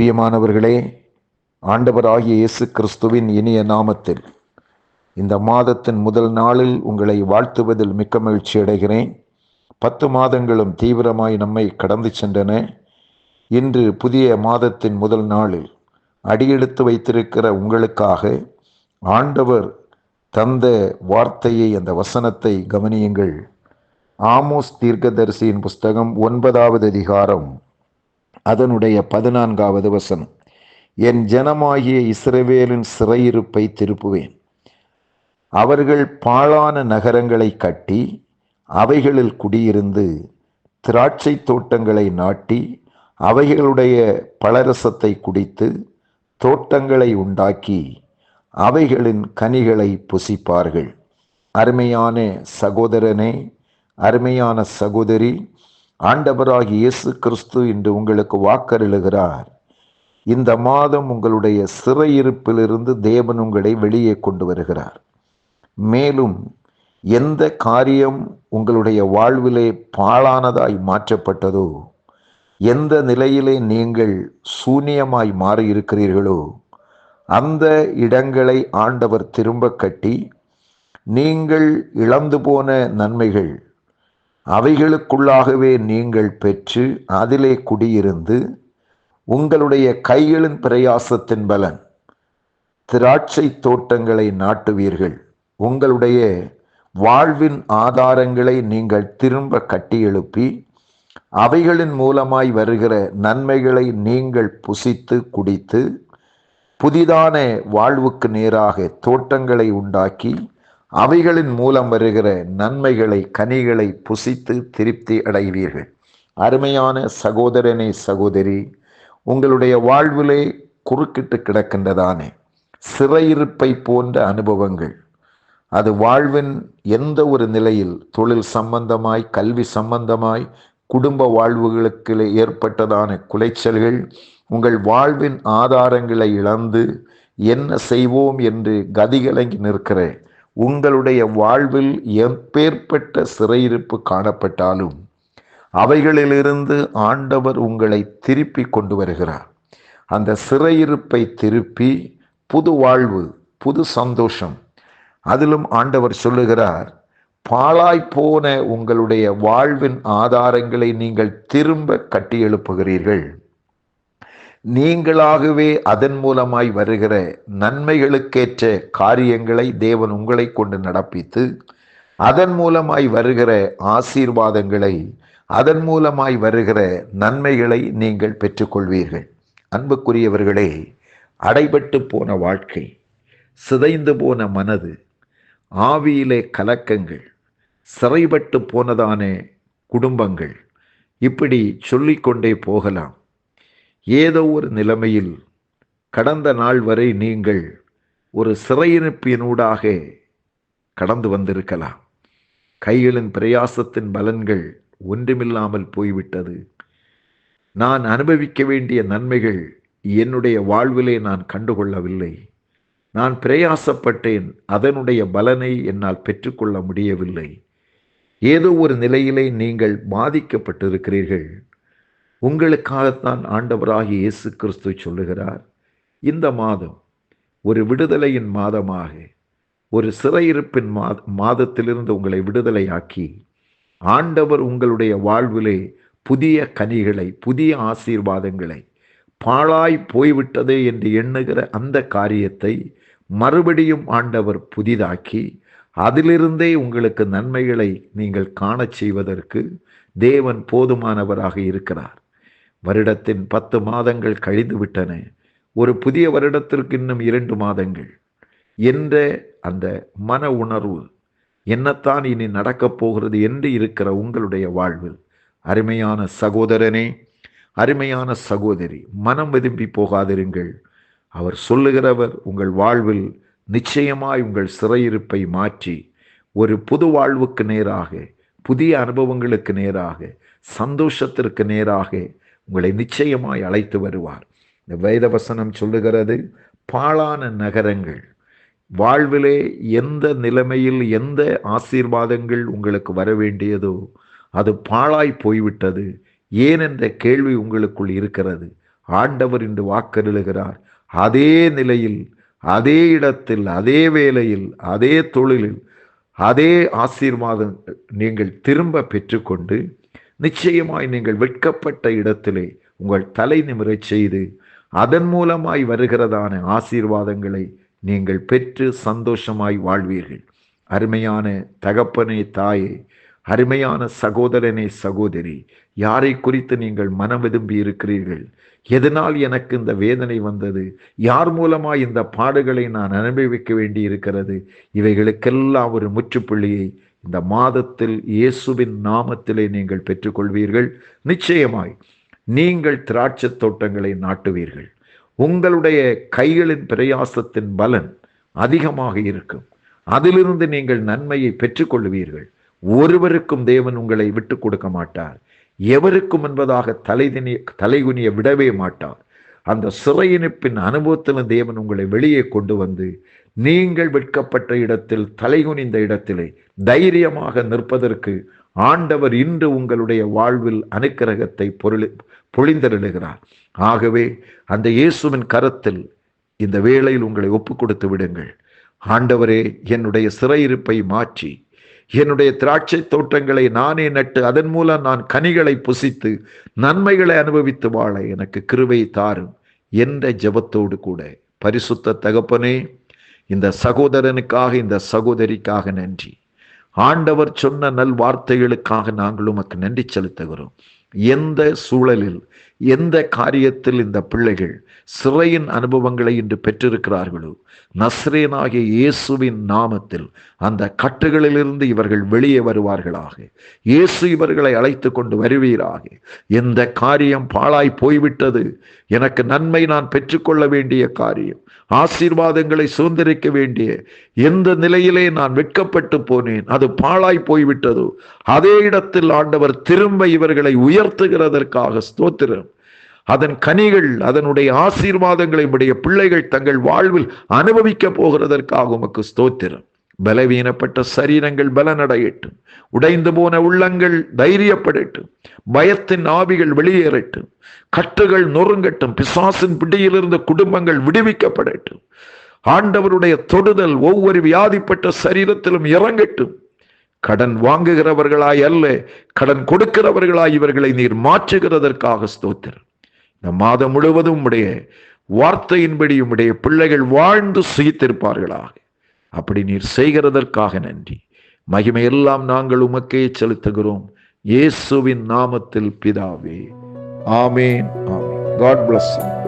பிரியமானவர்களே ஆண்டவராகிய இயேசு கிறிஸ்துவின் இனிய நாமத்தில் இந்த மாதத்தின் முதல் நாளில் உங்களை வாழ்த்துவதில் மிக்க மகிழ்ச்சி அடைகிறேன். பத்து மாதங்களும் தீவிரமாய் நம்மை கடந்து சென்றன. இன்று புதிய மாதத்தின் முதல் நாளில் அடியெடுத்து வைத்திருக்கிற உங்களுக்காக ஆண்டவர் தந்த வார்த்தையை அந்த வசனத்தை கவனியுங்கள். ஆமோஸ் தீர்க்கதரிசியின் புஸ்தகம் ஒன்பதாவது அதிகாரம் அதனுடைய பதினான்காவது வசனம் என் ஜனமாகிய இஸ்ரவேலின் சிறையிருப்பை திருப்புவேன். அவர்கள் பாழான நகரங்களை கட்டி அவைகளில் குடியிருந்து திராட்சை தோட்டங்களை நாட்டி அவைகளுடைய பலரசத்தை குடித்து தோட்டங்களை உண்டாக்கி அவைகளின் கனிகளை புசிப்பார்கள். அருமையான சகோதரனே அருமையான சகோதரி ஆண்டவராகி இயேசு கிறிஸ்து இன்று உங்களுக்கு வாக்கருளுகிறார் இந்த மாதம் உங்களுடைய சிறையிருப்பிலிருந்து தேவன் உங்களை வெளியே கொண்டு வருகிறார். மேலும் எந்த காரியம் உங்களுடைய வாழ்விலே பாழானதாய் மாற்றப்பட்டதோ எந்த நிலையிலே நீங்கள் சூனியமாய் மாறியிருக்கிறீர்களோ அந்த இடங்களை ஆண்டவர் திரும்ப கட்டி நீங்கள் இழந்து போன நன்மைகள் அவைகளுக்குள்ளாகவே நீங்கள் பெற்று அதிலே குடியிருந்து உங்களுடைய கைகளின் பிரயாசத்தின் பலன். திராட்சை தோட்டங்களை நாட்டுவீர்கள். உங்களுடைய வாழ்வின் ஆதாரங்களை நீங்கள் திரும்ப கட்டியெழுப்பி அவைகளின் மூலமாய் வருகிற நன்மைகளை நீங்கள் புசித்து குடித்து புதிதான வாழ்வுக்கு நேராக தோட்டங்களை உண்டாக்கி அவைகளின் மூலம் வருகிற நன்மைகளை கனிகளை புசித்து திருப்தி அடைவீர்கள். அருமையான சகோதரனே சகோதரி உங்களுடைய வாழ்விலே குறுக்கிட்டு கிடக்கின்றதானே சிறையிருப்பை போன்ற அனுபவங்கள். அது வாழ்வின் எந்த ஒரு நிலையில் தொழில் சம்பந்தமாய் கல்வி சம்பந்தமாய் குடும்ப வாழ்வுகளுக்கு ஏற்பட்டதான குலைச்சல்கள் உங்கள் வாழ்வின் ஆதாரங்களை இழந்து என்ன செய்வோம் என்று கதிகலங்கி நிற்கிற உங்களுடைய வாழ்வில் எப்பேற்பட்ட சிறையிருப்பு காணப்பட்டாலும் அவைகளிலிருந்து ஆண்டவர் உங்களை திருப்பி கொண்டு வருகிறார். அந்த சிறையிருப்பை திருப்பி புது வாழ்வு புது சந்தோஷம் அதிலும் ஆண்டவர் சொல்லுகிறார் பாழாய் போன உங்களுடைய வாழ்வின் ஆதாரங்களை நீங்கள் திரும்ப கட்டியெழுப்புகிறீர்கள். நீங்களாகவே அதன் மூலமாய் வருகிற நன்மைகளுக்கேற்ற காரியங்களை தேவன் உங்களை கொண்டு நடப்பித்து அதன் மூலமாய் வருகிற ஆசீர்வாதங்களை அதன் மூலமாய் வருகிற நன்மைகளை நீங்கள் பெற்றுக்கொள்வீர்கள். அன்புக்குரியவர்களே அடைபட்டு போன வாழ்க்கை சிதைந்து போன மனது ஆவியிலே கலக்கங்கள் சிறைப்பட்டு போனதான குடும்பங்கள் இப்படி சொல்லிக்கொண்டே போகலாம். ஏதோ ஒரு நிலைமையில் கடந்த நாள் வரை நீங்கள் ஒரு சிறையிருப்பினூடாக கடந்து வந்திருக்கலாம். கைகளின் பிரயாசத்தின் பலன்கள் ஒன்றுமில்லாமல் போய்விட்டது. நான் அனுபவிக்க வேண்டிய நன்மைகள் என்னுடைய வாழ்விலே நான் கண்டுகொள்ளவில்லை. நான் பிரயாசப்பட்டேன் அதனுடைய பலனை என்னால் பெற்றுக்கொள்ள முடியவில்லை. ஏதோ ஒரு நிலையிலே நீங்கள் பாதிக்கப்பட்டிருக்கிறீர்கள். உங்களுக்காகத்தான் ஆண்டவராகி இயேசு கிறிஸ்து சொல்லுகிறார். இந்த மாதம் ஒரு விடுதலையின் மாதமாக ஒரு சிறையிருப்பின் மா மாதத்திலிருந்து உங்களை விடுதலையாக்கி ஆண்டவர் உங்களுடைய வாழ்விலே புதிய கனிகளை புதிய ஆசீர்வாதங்களை பாழாய் போய்விட்டதே என்று எண்ணுகிற அந்த காரியத்தை மறுபடியும் ஆண்டவர் புதிதாக்கி அதிலிருந்தே உங்களுக்கு நன்மைகளை நீங்கள் காணச் செய்வதற்கு தேவன் போதுமானவராக இருக்கிறார். வருடத்தின் பத்து மாதங்கள் கழிந்து விட்டன. ஒரு புதிய வருடத்திற்கு இன்னும் இரண்டு மாதங்கள். என்ற அந்த மன உணர்வு என்னத்தான் இனி நடக்கப் போகிறது என்று இருக்கிற உங்களுடைய வாழ்வில் அருமையான சகோதரனே அருமையான சகோதரி மனம் விரும்பி போகாதிருங்கள். அவர் சொல்லுகிறவர் உங்கள் வாழ்வில் நிச்சயமாய் உங்கள் சிறையிருப்பை மாற்றி ஒரு புது வாழ்வுக்கு நேராக புதிய அனுபவங்களுக்கு நேராக சந்தோஷத்திற்கு நேராக உங்களை நிச்சயமாய் அழைத்து வருவார். இந்த வேதவசனம் சொல்லுகிறது பாழான நகரங்கள் வாழ்விலே எந்த நிலைமையில் எந்த ஆசீர்வாதங்கள் உங்களுக்கு வர வேண்டியதோ அது பாழாய் போய்விட்டது. ஏன் என்ற கேள்வி உங்களுக்குள் இருக்கிறது. ஆண்டவர் இன்று வாக்கருளுகிறார் அதே நிலையில் அதே இடத்தில் அதே வேலையில் அதே தொழிலில் அதே ஆசீர்வாதம் நீங்கள் திரும்ப பெற்றுக்கொண்டு நிச்சயமாய் நீங்கள் வெட்கப்பட்ட இடத்திலே உங்கள் தலை நிமிரச் செய்து அதன் மூலமாய் வருகிறதான ஆசீர்வாதங்களை நீங்கள் பெற்று சந்தோஷமாய் வாழ்வீர்கள். அருமையான தகப்பனே தாயே அருமையான சகோதரனே சகோதரி யாரை குறித்து நீங்கள் மனம் விரும்பி இருக்கிறீர்கள்? எதனால் எனக்கு இந்த வேதனை வந்தது? யார் மூலமாய் இந்த பாடுகளை நான் அனுபவிக்க வேண்டி இருக்கிறது இவைகளுக்கெல்லாம் ஒரு முற்றுப்புள்ளியை இந்த மாதத்தில் இயேசுவின் நாமத்திலே நீங்கள் பெற்றுக்கொள்வீர்கள். நிச்சயமாய் நீங்கள் திராட்சை தோட்டங்களை நாட்டுவீர்கள். உங்களுடைய கைகளின் பிரயாசத்தின் பலன் அதிகமாக இருக்கும். அதிலிருந்து நீங்கள் நன்மையை பெற்றுக்கொள்வீர்கள். ஒருவருக்கும் தேவன் உங்களை விட்டு கொடுக்க மாட்டார். எவருக்கும் என்பதாக தலைதினி தலைகுனிய விடவே மாட்டார். அந்த சிறையினிப்பின் அனுபவத்திலும் தேவன் உங்களை வெளியே கொண்டு வந்து நீங்கள் வெட்கப்பட்ட இடத்தில் தலைகுனிந்த இடத்திலே தைரியமாக நிற்பதற்கு ஆண்டவர் இன்று உங்களுடைய வாழ்வில் அனுக்கிரகத்தை பொருள் பொழிந்தருளுகிறார் ஆகவே அந்த இயேசுவின் கரத்தில் இந்த வேளையில் உங்களை ஒப்பு கொடுத்து விடுங்கள். ஆண்டவரே என்னுடைய சிறையிருப்பை மாற்றி என்னுடைய திராட்சை தோட்டங்களை நானே நட்டு அதன் மூலம் நான் கனிகளை புசித்து நன்மைகளை அனுபவித்து வாழ எனக்கு கிருவை தாரும். என்ற ஜெபத்தோடு கூட பரிசுத்த தகப்பனே இந்த சகோதரனுக்காக இந்த சகோதரிக்காக நன்றி. ஆண்டவர் சொன்ன நல் வார்த்தைகளுக்காக நாங்கள் உமக்கு நன்றி செலுத்துகிறோம். எந்த சூழலில் எந்த காரியத்தில் இந்த பிள்ளைகள் சிறையின் அனுபவங்களை இன்று பெற்றிருக்கிறார்களோ நஸ்ரேனாகிய இயேசுவின் நாமத்தில் அந்த கட்டுகளிலிருந்து இவர்கள் வெளியே வருவார்களாக. இயேசு இவர்களை அழைத்து கொண்டு வருவீராக. எந்த காரியம் பாழாய் போய்விட்டது? எனக்கு நன்மை நான் பெற்றுக்கொள்ள வேண்டிய காரியம் ஆசீர்வாதங்களை சுதந்திரிக்க வேண்டிய எந்த நிலையிலே நான் வெட்கப்பட்டு போனேன் அது பாழாய் போய்விட்டதோ அதே இடத்தில் ஆண்டவர் திரும்ப இவர்களை உயர்த்துகிறதற்காக ஸ்தோத்திரம். அதன் கனிகள் அதனுடைய ஆசீர்வாதங்களை உடைய பிள்ளைகள் தங்கள் வாழ்வில் அனுபவிக்க போகிறதற்காக உமக்கு ஸ்தோத்திரம். பலவீனப்பட்ட சரீரங்கள் பலனடையட்டும். உடைந்து போன உள்ளங்கள் தைரியப்படட்டும். பயத்தின் ஆவிகள் வெளியேறட்டும். கட்டுகள் நொறுங்கட்டும். பிசாசின் பிடியிலிருந்து குடும்பங்கள் விடுவிக்கப்படட்டும். ஆண்டவருடைய தொடுதல் ஒவ்வொரு வியாதிப்பட்ட சரீரத்திலும் இறங்கட்டும். கடன் வாங்குகிறவர்களாய் அல்ல கடன் கொடுக்கிறவர்களாய் இவர்களை நீர் மாற்றுகிறதற்காக ஸ்தோத்திரம். இந்த மாதம் முழுவதும் உடைய வார்த்தையின்படி உம்முடைய பிள்ளைகள் வாழ்ந்து சுயித்திருப்பார்களாக அப்படி நீர் செய்கிறதற்காக நன்றி. மகிமையெல்லாம் நாங்கள் உமக்கே செலுத்துகிறோம். இயேசுவின் நாமத்தில் பிதாவே. ஆமேன் ஆமேன். God plus